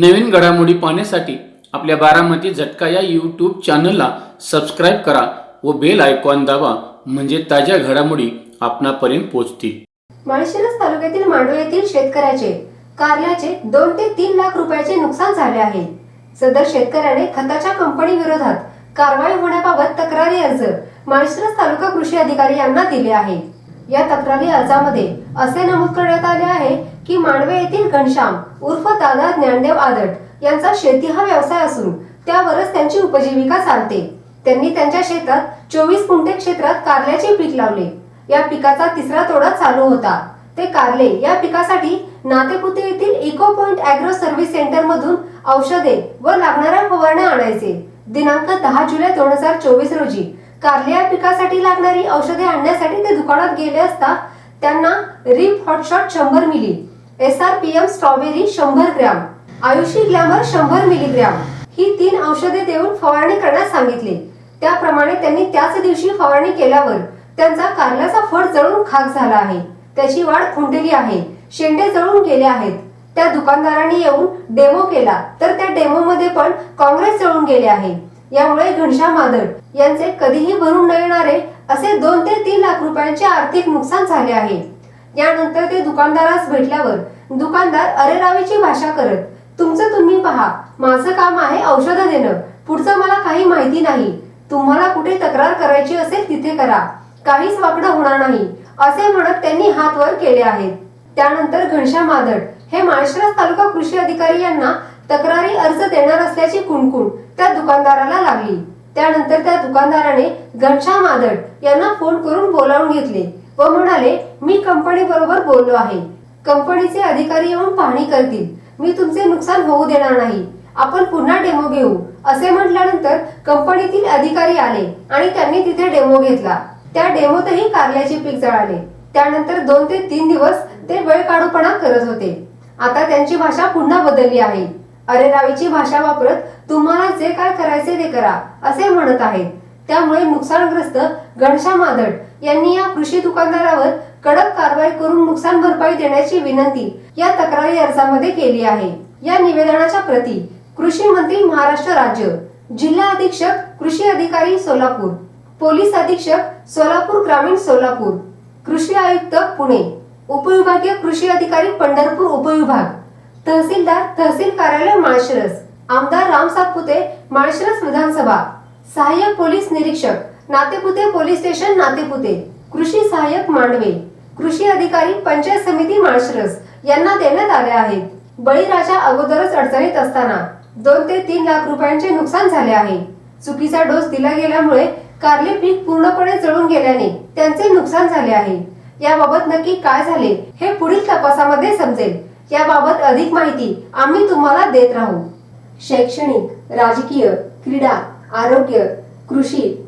नवीन घडामोडी पाहण्यासाठी आपल्या बारामती झटका या यूट्यूब चॅनलला सबस्क्राईब करा व बेल आयकॉन दाबा म्हणजे ताज्या घडामोडी आपणापर्यंत पोहोचतील. माळशिरस तालुक्यातील मांडवे येथील शेतकऱ्याचे कारल्याचे दोन ते तीन लाख रुपयाचे नुकसान झाले आहे. सदर शेतकऱ्याने खताच्या कंपनी विरोधात कारवाई होण्याबाबत तक्रारी अर्ज माळशिरस तालुका कृषी अधिकारी यांना दिले आहे. या तक्रारी अर्जामध्ये असे नमूद करण्यात आले आहे की मांडवे येथील घनश्याम उर्फ दादा ज्ञानदेव आदट यांचा शेती हा व्यवसाय असून त्यावरच त्यांची उपजीविका चालते. त्यांनी त्यांच्या शेतात चोवीस कुंटे क्षेत्रात कारल्याचे पीक लावले. या पिकाचा तिसरा तोडा चालू होता. ते कारले. या पिकासाठी नातेपुते येथील Eco Point Agro Service Centre मधून औषधे व लागणाऱ्या फवारण्या आणायचे. दिनांक दहा जुलै दोन हजार चोवीस रोजी कारले या पिकासाठी लागणारी औषधे आणण्यासाठी ते दुकानात गेले असता त्यांना रिप हॉटशॉट शंभर milli. S R P M strawberry शंभर ग्रॅम आयुषी ग्लॅमर शंभर मिलीग्रॅम ही तीन औषधे देऊन फवारणी करण्यास सांगितले. त्याप्रमाणे त्यांनी त्याच दिवशी फवारणी केल्यावर त्यांचा कारल्याचा फळ जळून खाक झाला आहे. त्याची वाढ खुंटली आहे. शेंडे जळून गेले आहेत. त्या दुकानदारांनी येऊन डेमो केला तर त्या डेमो मध्ये पण काँग्रेस जळून गेले आहे. यामुळे घनश्याम मादर यांचे कधीही भरून न येणारे असे दोन ते तीन लाख रुपयांचे आर्थिक नुकसान झाले आहे. यानंतर ते दुकानदारास भेटल्यावर दुकानदार अरेरावीची भाषा करत. तुमचं तुम्ही पहा. माझं काम आहे औषधं देणं. पुढचं मला काही माहिती नाही. तुम्हाला कुठे तक्रार करायची असेल तिथे करा. काहीच वाकडं होणार नाही. असे म्हणत त्यांनी हात वर केले आहेत. त्यानंतर घनश्याम मादड हे माळशिरस तालुका कृषी अधिकारी यांना तक्रारी अर्ज देणार असल्याची कुणकुण त्या दुकानदाराला लागली. त्यानंतर त्या दुकानदाराने घनश्याम मादड यांना फोन करून बोलावून घेतले. व म्हणाले मी कंपनी बरोबर बोललो आहे. कंपनीचे अधिकारी येऊन पाहणी करतील. मी तुमचे नुकसान होऊ देणार नाही. आपण पुन्हा डेमो घेऊ. असे म्हटल्यानंतर कंपनीतील अधिकारी आले आणि त्यांनी तिथे डेमो घेतला. त्या डेमोतही कारल्याचे पीक जळाले. त्यानंतर दोन ते तीन दिवस ते वेळ काढूपणा करत होते. आता त्यांची भाषा पुन्हा बदलली आहे. अरे रावीची भाषा वापरत तुम्हाला जे काय करायचे ते करा असे म्हणत आहेत. त्यामुळे नुकसानग्रस्त घनश्याम आदड यांनी या कृषी दुकानदारावर कडक कारवाई करून नुकसान भरपाई देण्याची विनंती या तक्रारी अर्जामध्ये केली आहे. या निवेदनाच्या प्रती कृषी मंत्री महाराष्ट्र राज्य जिल्हा अधीक्षक कृषी अधिकारी सोलापूर पोलीस अधीक्षक सोलापूर ग्रामीण सोलापूर कृषी आयुक्त पुणे उपविभागीय कृषी अधिकारी पंढरपूर उपविभाग तहसीलदार तहसील कार्यालय माळशिरस आमदार राम सातपुते माळशिरस विधानसभा सहाय्यक पोलीस निरीक्षक नातेपुते पोलीस स्टेशन नातेपुते. कृषी सहाय्यक मांडवे. कृषी अधिकारी पंचायत समिती माळशिरस. यांना देण्यात आले आहेत. बळीराजा अगोदरच अडचणीत असताना दोन ते तीन लाख रुपयांचे नुकसान झाले आहे. चुकीचा डोस दिला गेल्यामुळे कारले पीक पूर्णपणे जळून गेल्याने त्यांचे नुकसान झाले आहे. याबाबत नक्की काय झाले हे पुढील तपासामध्ये समजेल. याबाबत अधिक माहिती आम्ही तुम्हाला देत राहू. शैक्षणिक राजकीय क्रीडा आरोग्य कृषी